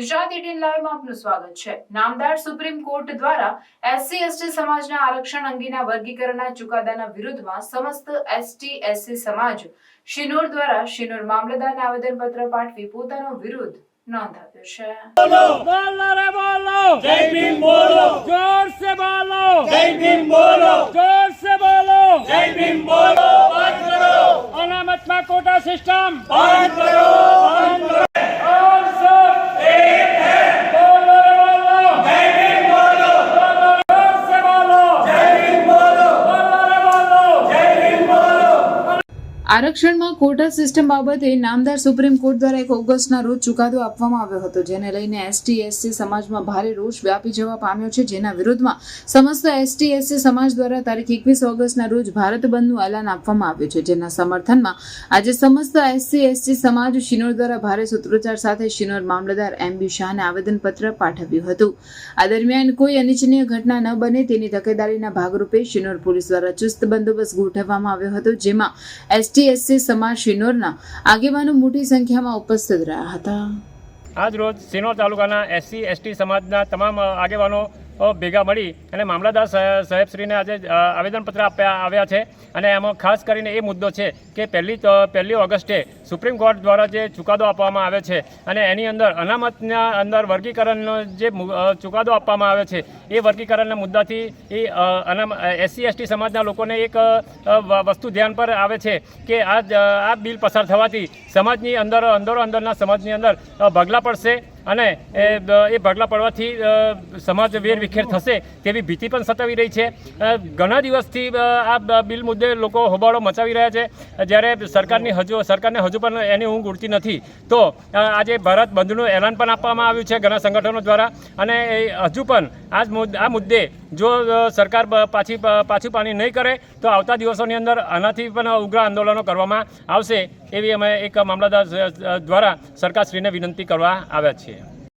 Gujarat Indian લાઈવમાં આપનું સ્વાગત છે. નામદાર સુપ્રીમ કોર્ટ દ્વારા એસસી એસટી સમાજના આરક્ષણ અંગેના વર્ગીકરણના ચુકાદાના વિરુદ્ધમાં સમસ્ત એસટી એસસી સમાજ શિનોર દ્વારા શિનોર મામલતદારને આવેદનપત્ર પાઠવી પોતાનો વિરોધ નોંધાવ્યો છે. બોલો. રે બોલો. જય ભીમ બોલો. જોર સે બોલો. જય ભીમ બોલો. જોર સે બોલો. જય ભીમ બોલો. બંધ કરો અનામતમાં કોટા સિસ્ટમ. બંધ આરક્ષણમાં કોટા સિસ્ટમ બાબતે નામદાર સુપ્રીમ કોર્ટ દ્વારા એક ઓગસ્ટના રોજ ચુકાદો આપવામાં આવ્યો હતો, જેને લઈને એસટી, એસસી સમાજમાં ભારે રોષ વ્યાપી જવા પામ્યો છે. જેના વિરોધમાં સમસ્ત એસટી, એસસી સમાજ દ્વારા તારીખ એકવીસ ઓગસ્ટના રોજ ભારત બંધનું એલાન આપવામાં આવ્યું છે, જેના સમર્થનમાં આજે સમસ્ત એસસી, એસટી સમાજ શિનોર દ્વારા ભારે સૂત્રોચ્ચાર સાથે શિનોર મામલતદાર એમ બી શાહને આવેદનપત્ર પાઠવ્યું હતું. આ દરમિયાન કોઈ અનિચ્છનીય ઘટના ન બને તેની તકેદારીના ભાગરૂપે શિનોર પોલીસ દ્વારા ચુસ્ત બંદોબસ્ત ગોઠવવામાં આવ્યો હતો, જેમાં એસટી એસસી સમાજ શિનોરના આગેવાનો મોટી સંખ્યામાં ઉપસ્થિત રહ્યા હતા. આજ રોજ શિનોર તાલુકાના એસસી, એસટી સમાજના તમામ આગેવાનો ભેગા મળી અને મામલતદાર સાહેબશ્રીને આજે આવેદનપત્ર આપ્યા, આવ્યા છે અને એમાં ખાસ કરીને એ મુદ્દો છે કે પહેલી પહેલી ઓગસ્ટે સુપ્રીમ કોર્ટ દ્વારા જે ચુકાદો આપવામાં આવે છે અને એની અંદર અનામતના અંદર વર્ગીકરણનો જે ચુકાદો આપવામાં આવે છે, એ વર્ગીકરણના મુદ્દાથી એ અનામ એસસી, એસટી સમાજના લોકોને એક વસ્તુ ધ્યાન પર આવે છે કે આ આ બિલ પસાર થવાથી સમાજની અંદર અંદરો અંદરના સમાજની અંદર ભગલા પડશે અને, એ ભાગલા પડવાથી સમાજ વેરવિખેર થશે તેવી ભીતિ પણ સતાવી રહી છે. ઘણા દિવસથી આ બિલ મુદ્દે લોકો હોબાળો મચાવી રહ્યા છે. જ્યારે સરકારની હજુ, સરકારને હજુ પણ એની ઊંઘ ઉડતી નથી. તો આજે ભારત બંધનું એલાન પણ આપવામાં આવ્યું છે ઘણા સંગઠનો દ્વારા. અને હજુ પણ આ આ મુદ્દે જો સરકાર પાછી પાછું પાણી નહીં કરે, તો આવતા દિવસોની અંદર આનાથી પણ ઉગ્ર આંદોલનો કરવામાં આવશે, એવી અમે એક મામલતદાર દ્વારા સરકારશ્રીને વિનંતી કરવા આવ્યા છીએ.